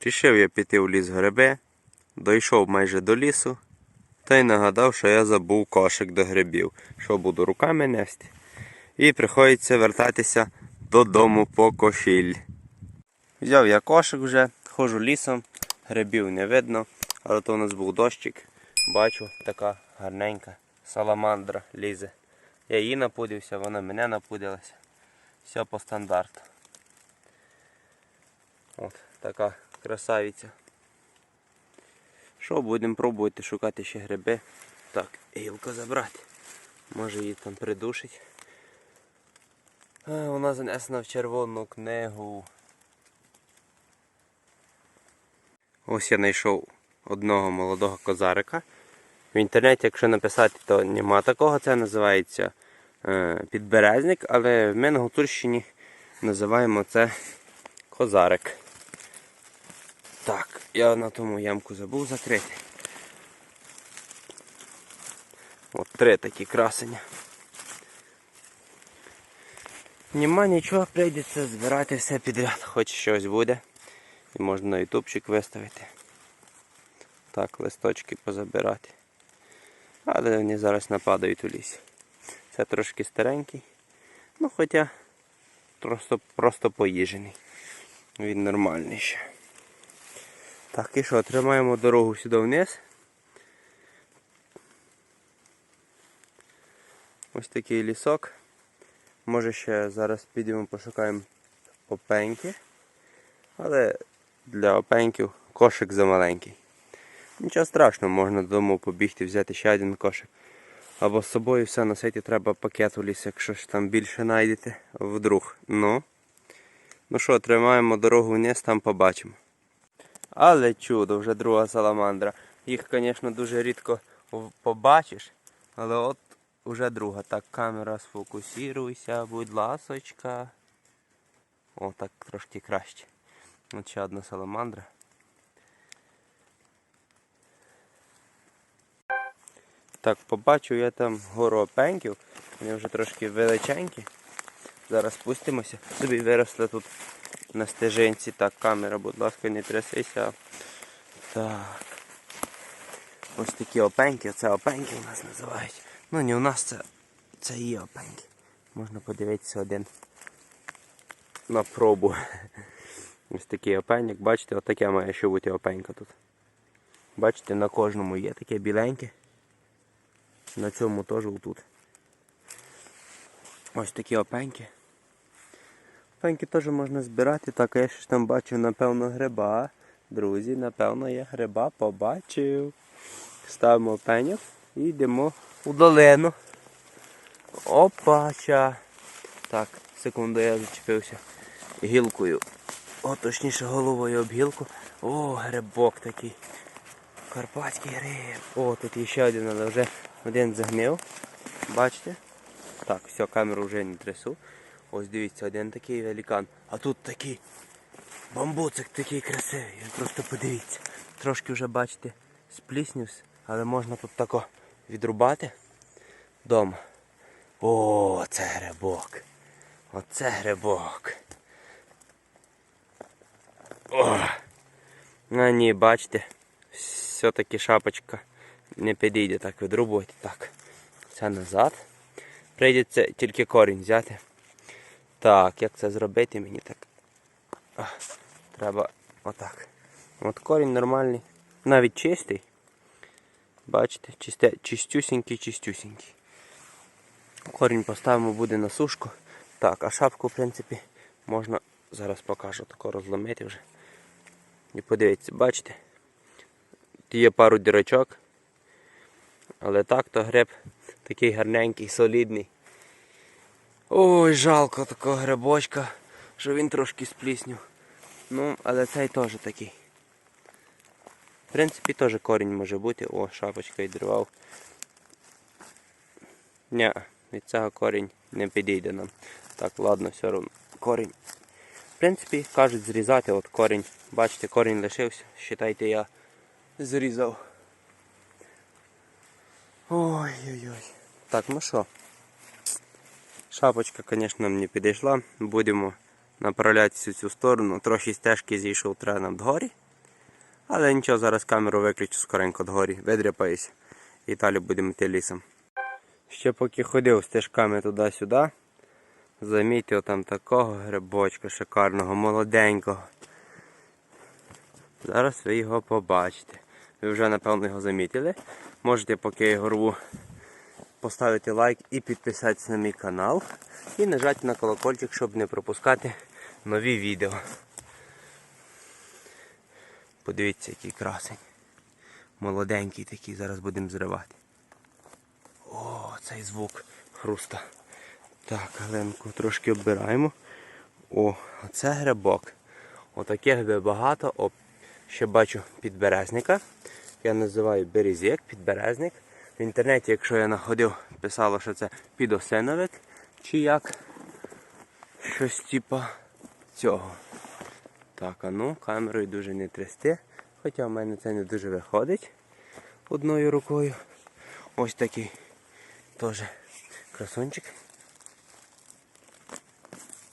Рішив я піти в ліс гриби, дійшов майже до лісу, та й нагадав, що я забув кошик до грибів, що буду руками нести. І приходиться вертатися додому по кошіль. Взяв я кошик вже, ходжу лісом, грибів не видно, але то у нас був дощик. Бачу, така гарненька саламандра лізе. Я її напудився, вона мене напудилася. Все по стандарту. От така красавиця. Що, будемо пробувати шукати ще гриби. Так, гілку забрати. Може її там придушить. А, вона занесена в червону книгу. Ось я знайшов одного молодого козарика. В інтернеті, якщо написати, то нема такого. Це називається е, підберезник, але ми на Гуцульщині називаємо це козарик. Так, я на тому ямку забув закрити. От три такі красення. Нема нічого, прийдеться збирати все підряд, хоч щось буде. І можна на ютубчик виставити. Так, листочки позабирати. Але вони зараз нападають у лісі. Це трошки старенький. Ну хоча просто, просто поїжений. Він нормальний ще. Так, і що, тримаємо дорогу сюди вниз. Ось такий лісок. Може ще зараз підемо пошукаємо опеньки. Але для опеньків кошик замаленький. Нічого страшного, можна додому побігти, взяти ще один кошик. Або з собою все носити треба пакет у ліс, якщо ж там більше знайдете вдруг. Ну. Ну що, тримаємо дорогу вниз, там побачимо. Але чудо, вже друга саламандра. Їх, звісно, дуже рідко побачиш, але от уже друга. Так, камера сфокусіруйся, будь ласочка. О, так трошки краще. От ще одна саламандра. Так, побачив я там гору опеньків. Вони вже трошки величенькі. Зараз спустимося. Собі виросли тут на стежинці. Так, камера, будь ласка, не трясися. Так. Ось такі опеньки, це опеньки у нас називають. Ну не у нас це, це є опеньки. Можна подивитися один на пробу. Ось такий опеньок, бачите, отаке має ще бути опенька тут. Бачите, на кожному є таке біленьке. На цьому теж отут. Ось такі опеньки. Опеньки теж можна збирати. Так, я ж там бачив, напевно, гриба. Друзі, напевно, я гриба побачив. Ставимо опеньок і йдемо у долину. Опача. Так, секунду я зачепився гілкою. О, точніше головою об гілку. О, грибок такий. Карпатський гриб. О, тут ще один, але вже один загнив. Бачите? Так, все, камеру вже не трясу. Ось дивіться, один такий великан. А тут такий бамбуцик такий красивий. Просто подивіться. Трошки вже бачите, спліснівся, але можна тут тако відрубати дома. О, це грибок. Оце грибок. О! А ні, бачите, все-таки шапочка не підійде так відрубувати. Так, це назад. Прийдеться тільки корінь взяти. Так, як це зробити мені так? А, треба отак. От корінь нормальний. Навіть чистий. Бачите, чисте, чистюсінький, чистюсінький. Корінь поставимо буде на сушку. Так, а шапку, в принципі, можна зараз покажу тако розломити вже. І подивіться, бачите? Є пару дірочок. Але так то гриб такий гарненький, солідний. Ой, жалко такого грибочка, що він трошки спліснів. Ну, але цей теж такий. В принципі, теж корінь може бути. О, шапочка відривав. Ні, від цього корінь не підійде нам. Так, ладно, все одно. Корінь. В принципі, кажуть зрізати от корінь. Бачите, корінь лишився. Считайте, я зрізав. Ой-ой-ой. Так, ну що? Шапочка, звісно, не підійшла. Будемо направлятися в цю сторону. Трохи стежки зійшов треба над горі. Але нічого, зараз камеру виключу скоренько дгорі, видряпаюся. І далі будемо йти лісом. Ще поки ходив стежками туди-сюди, замітив там такого грибочка шикарного, молоденького. Зараз ви його побачите. Ви вже напевно його замітили. Можете, поки я його рву, поставити лайк і підписатися на мій канал. І нажати на колокольчик, щоб не пропускати нові відео. Подивіться, який красень. Молоденький такий, зараз будемо зривати. О, цей звук хруста. Так, Галенку трошки оббираємо. О, оце грибок. Отаких би багато. О, ще бачу підберезника. Я називаю березєк, підберезник. В інтернеті, якщо я знаходив, писало, що це підосиновик чи як щось типа цього. Так, а ну, камерою дуже не трясти. Хоча в мене це не дуже виходить одною рукою. Ось такий теж красунчик.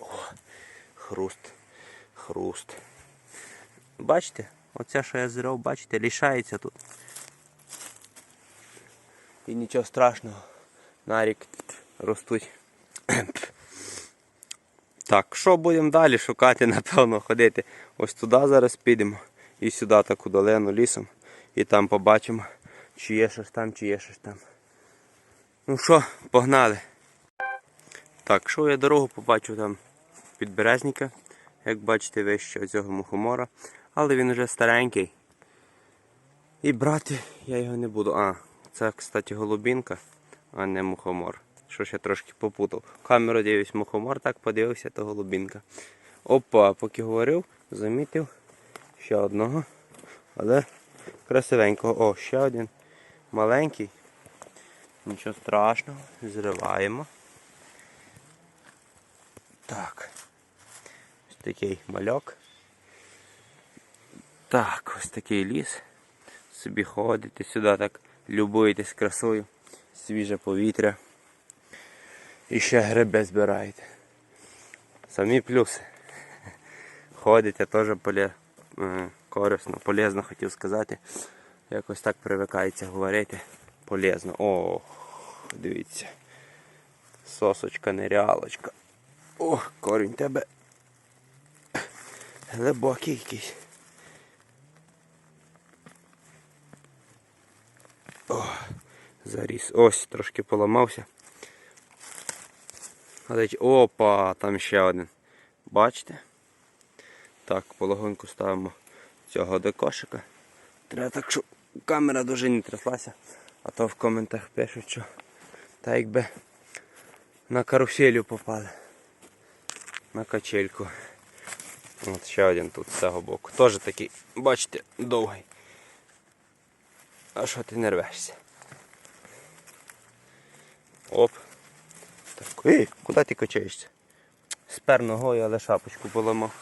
О, хруст. Хруст. Бачите? Оце, що я зрив, бачите, лишається тут. І нічого страшного. На рік ростуть. Так, що будемо далі шукати, напевно, ходити. Ось туди зараз підемо. І сюди таку долину лісом. І там побачимо, чи є щось там, чи є щось там. Ну що, погнали. Так, що я дорогу побачив там підберезника, як бачите, вище цього мухомора. Але він вже старенький. І брати я його не буду. А, це, кстати, голубінка, а не мухомор. Що ж я трошки попутав. Камеру дивлюсь мухомор, так подивився, то голубінка. Опа, поки говорив, замітив ще одного. Але красивенького. О, ще один маленький. Нічого страшного, зриваємо. Так. Ось такий мальок. Так, ось такий ліс. Собі ходите сюди, так любуєтесь красою, свіже повітря. І ще гриби збираєте. Самі плюси. Ходите теж поле, е, корисно, полезно хотів сказати. Якось так привикається говорити. Полезно. О, дивіться. Сосочка, нереалочка. О, корінь тебе глибокий якийсь. О, заріс. Ось, трошки поламався. Опа, там ще один. Бачите? Так, пологоньку ставимо цього до кошика. Треба так, щоб камера дуже не тряслася. А то в коментах пишуть, що так якби на каруселю попали. На качельку. От ще один тут з цього боку. Теж такий, бачите, довгий. А що ти не рвешся? Оп. Так. Ей, куди ти качаєшся? Спер ногою, але шапочку поламав.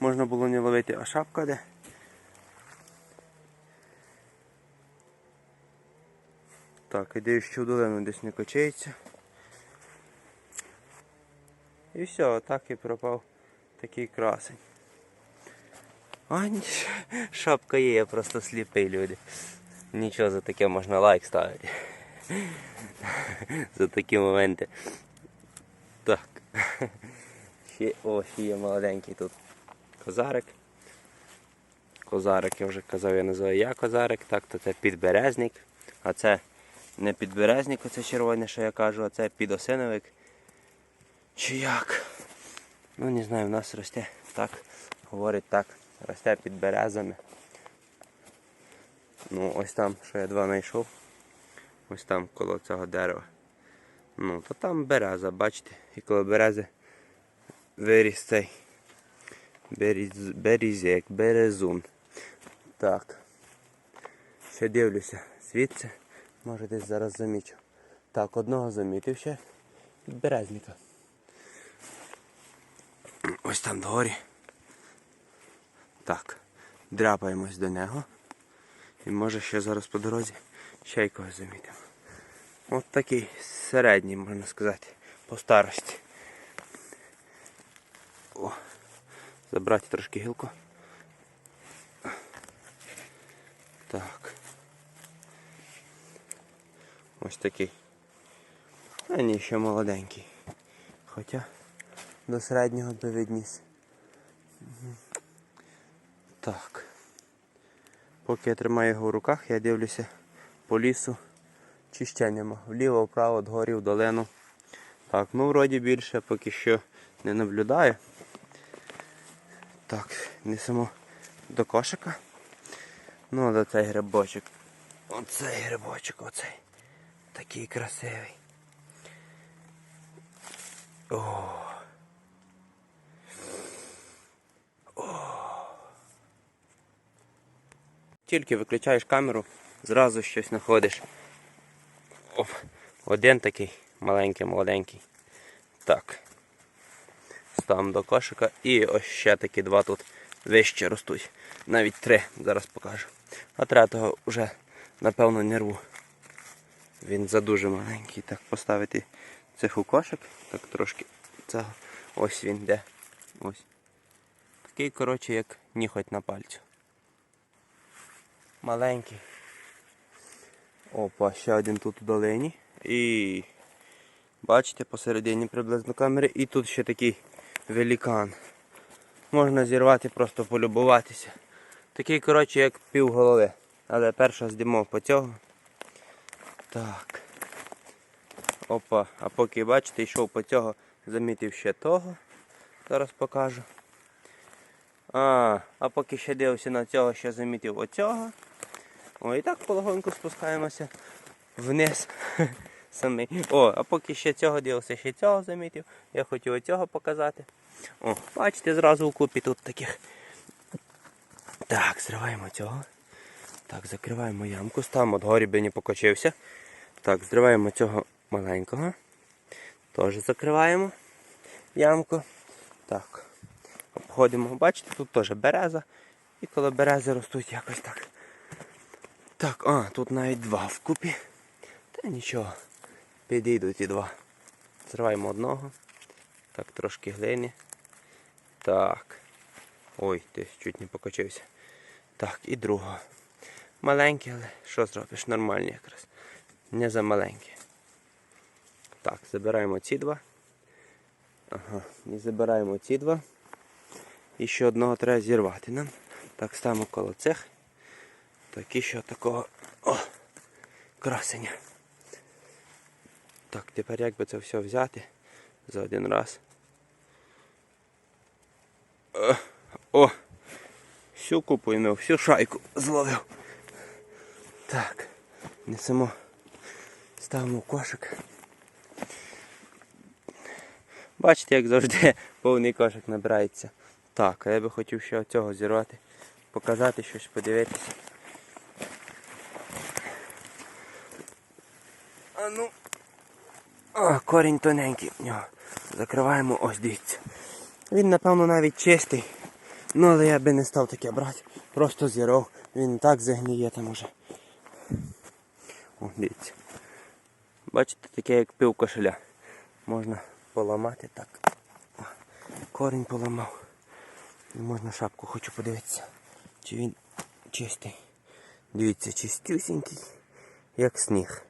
Можна було не ловити, а шапка де? Так, ідею, що в долину десь не качається. І все, отак і пропав такий красень. А, шапка є, я просто сліпий люди. Нічого за таке можна лайк ставити. За такі моменти. Так. Ще, о, є молоденький тут козарик. Козарик, я вже казав, я називаю я козарик, так, то це підберезник. А це не підберезник, оце червоне, що я кажу, а це підосиновик. Чи як? Ну не знаю, в нас росте так, говорить так, росте під березами. Ну ось там, що я два знайшов. Ось там коло цього дерева. Ну, то там береза, бачите, і коло берези виріс цей беріз, березун. Так. Ще дивлюся звідси. Може десь зараз замічу. Так, одного замітив ще березника. Ось там догорі. Так, дряпаємось до нього. І може ще зараз по дорозі ще й когось замітимо. От такий середній, можна сказати, по старості. О, забрати трошки гілку. Так. Ось такий. А ні, ще молоденький. Хоча до середнього би відніс. Так. Поки я тримаю його в руках, я дивлюся по лісу. Чи ще нема. Вліво, вправо, дгорі, в долину. Так, ну вроді більше поки що не наблюдаю. Так, несемо до кошика. Ну, але цей грибочок. Оцей грибочок, оцей. Такий красивий. О. Тільки виключаєш камеру, зразу щось знаходиш. Оп, один такий маленький, молоденький. Так. Ставимо до кошика. І ось ще такі два тут вище ростуть. Навіть три, зараз покажу. А третього вже, напевно, не рву. Він задуже маленький. Так, поставити цих у кошик. Так трошки цього. Ось він де. Ось. Такий, коротше, як ніхоть на пальцю. Маленький. Опа, ще один тут у долині. І бачите, посередині приблизно камери. І тут ще такий великан. Можна зірвати, просто полюбуватися. Такий, коротше, як пів голови. Але перша здимо по цього. Так. Опа, а поки бачите, йшов по цього, замітив ще того. Зараз покажу. А, а поки ще дивився на цього, ще замітив оцього. О, і так полегоньку спускаємося вниз. Самий. О, а поки ще цього дивився, ще цього замітив. Я хотів оцього показати. О, бачите, зразу у купі тут таких. Так, зриваємо цього. Так, закриваємо ямку, ставимо от не покочився. Так, зриваємо цього маленького. Теж закриваємо ямку. Так. Обходимо. Бачите, тут теж береза. І коло берези ростуть якось так. Так, а, тут навіть два вкупі. Та нічого. Підійдуть і два. Зриваємо одного. Так, трошки глини. Так. Ой, ти чуть не покочився. Так, і другого. Маленький, але що зробиш? Нормальні якраз. Не за маленькі. Так, забираємо ці два. Ага, і забираємо ці два. І ще одного треба зірвати нам. Так, ставимо коло цих. Так, і ще такого о, красення. Так, тепер як би це все взяти за один раз. О, о всю купу імив, всю шайку зловив. Так, несемо, ставимо кошик. Бачите, як завжди повний кошик набирається. Так, а я би хотів ще цього зірвати, показати щось, подивитися. А ну. О, корінь тоненький. Закриваємо, ось дивіться. Він, напевно, навіть чистий. Ну, але я би не став таке брати. Просто зіров. Він так загніє там уже. О, дивіться. Бачите, таке як пив кошеля. Можна поламати так. О, Корінь поламав. І можна шапку хочу подивитися. Чи він чистий. Дивіться, чистюсінький, як сніг.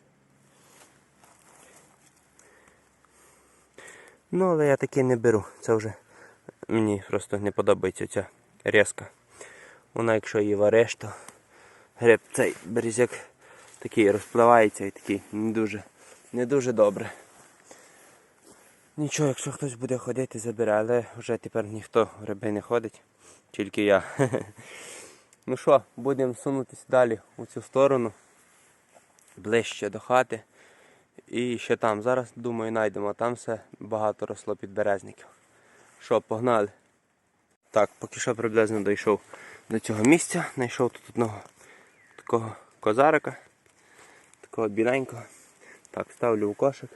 Ну, але я таки не беру. Це вже мені просто не подобається ця резка. Вона, якщо її вариш, то гриб цей березяк такий розпливається і такий не дуже, не дуже добре. Нічого, якщо хтось буде ходити, забере, але вже тепер ніхто гриби не ходить, тільки я. Ну що, будемо сунутися далі у цю сторону, ближче до хати. І ще там. Зараз, думаю, знайдемо. Там все багато росло підберезників. Що, погнали? Так, поки що приблизно дійшов до цього місця. Знайшов тут одного такого козарика, такого біленького. Так, ставлю в кошик.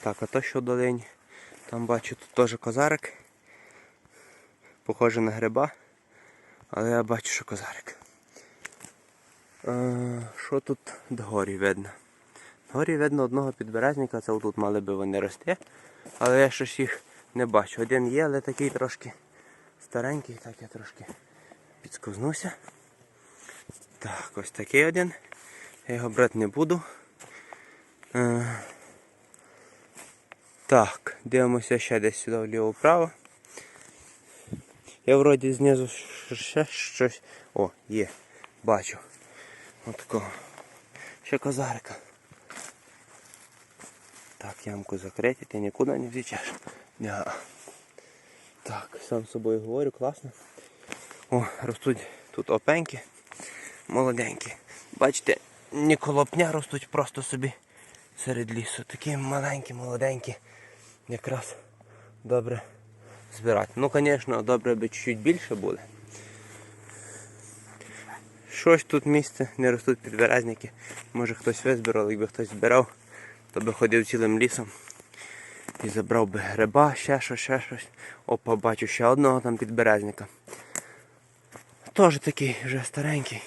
Так, а то що в долині. Там бачу тут теж козарик. Похоже на гриба. Але я бачу, що козарик. Е, Що тут догорі видно? Горі видно одного підберезника, це отут мали би вони рости. Але я щось їх не бачу. Один є, але такий трошки старенький, так я трошки підсковзнувся. Так, ось такий один. Я його брати не буду. Е, Так, дивимося ще десь сюди вліво-вправо. Я вроді знизу ще щось. О, є. Бачу. От такого. Ще козарика. Так, ямку закрити, ти нікуди не втечеш. Ня. Так, сам з собою говорю, класно. О, ростуть тут опеньки. Молоденькі. Бачите, не колопня ростуть просто собі серед лісу. Такі маленькі, молоденькі. Якраз добре збирати. Ну, звісно, добре би чуть більше було. Щось тут місце, не ростуть підберезники. Може хтось визбирав, якби хтось збирав, то би ходив цілим лісом і забрав би гриба, ще щось, ще щось. Опа, бачу ще одного там підберезника. Теж такий вже старенький.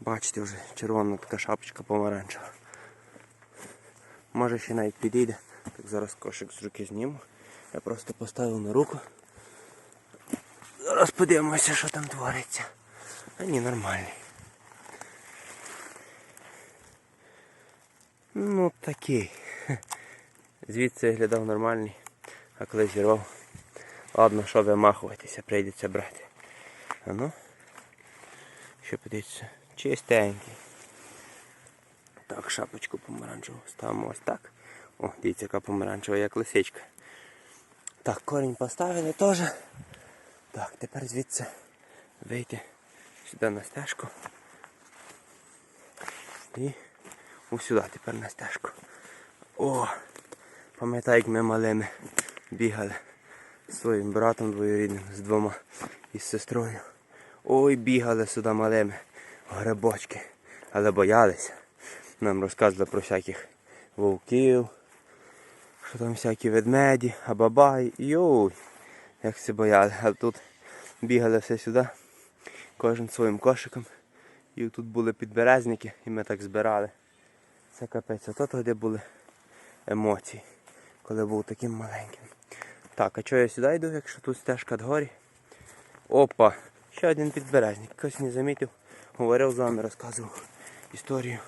Бачите, вже червона така шапочка помаранчева. Може ще навіть підійде. Так зараз кошик з руки зніму. Я просто поставив на руку. Зараз подивимося, що там твориться. А ні, нормальний. Ну такий. Звідси виглядав нормальний, а коли зірвав. Ладно, що вимахуватися, прийдеться брати. А ну. Що подивіться. Чистенький. Так, шапочку помаранчеву ставимо ось так. О, дивіться, яка помаранчева, як лисичка. Так, корінь поставили теж. Так, тепер звідси вийти сюди на стежку. І ось сюди тепер на стежку. О! Пам'ятаю, як ми малими бігали з своїм братом двоюрідним, з двома і з сестрою. Ой, бігали сюди малими грибочки, але боялися. Нам розказували про всяких вовків, що там всякі ведмеді, а бабай. Йой, як всі бояли. А тут бігали все сюди, кожен своїм кошиком. І тут були підберезники, і ми так збирали. Це капець, а то тоді були емоції, коли був таким маленьким. Так, а чого я сюди йду, якщо тут стежка дгорі? Опа! Ще один підберезник. Хтось не замітив. Говорив з вами, розказував історію.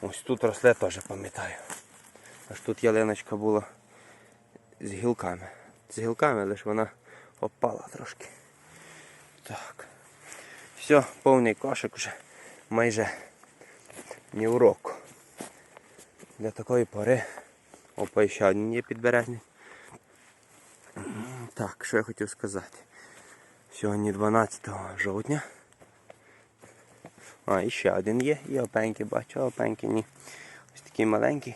Ось тут росле теж пам'ятаю. Аж тут ялиночка була з гілками. З гілками, лише вона опала трошки. Так. Все, повний кошик вже майже ні в року. Для такої пори. Опа, ще один є підберезник. М, Так, що я хотів сказати. Сьогодні 12 жовтня. А, і ще один є, і опеньки бачу, а ні. Ось такий маленький.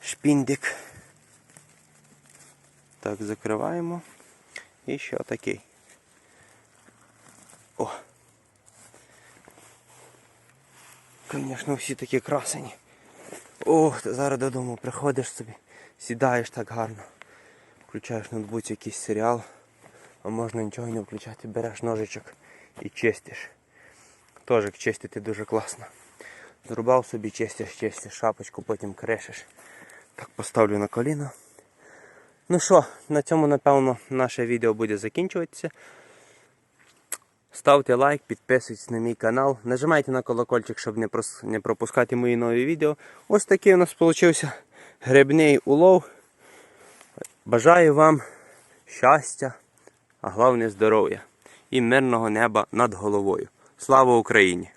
Шпіндик. Так, закриваємо. І ще отакий. О! Звісно, всі такі красені. Ох, ти зараз додому приходиш собі, сідаєш так гарно. Включаєш в ноутбуці якийсь серіал, а можна нічого не включати, береш ножичок і чистиш. Теж чистити дуже класно. Зрубав собі, чистиш, чистиш, шапочку, потім кришиш. Так поставлю на коліно. Ну що, на цьому, напевно, наше відео буде закінчуватися. Ставте лайк, підписуйтесь на мій канал, нажимайте на колокольчик, щоб не пропускати мої нові відео. Ось такий у нас вийшов грибний улов. Бажаю вам щастя, а головне здоров'я і мирного неба над головою. Слава Україні!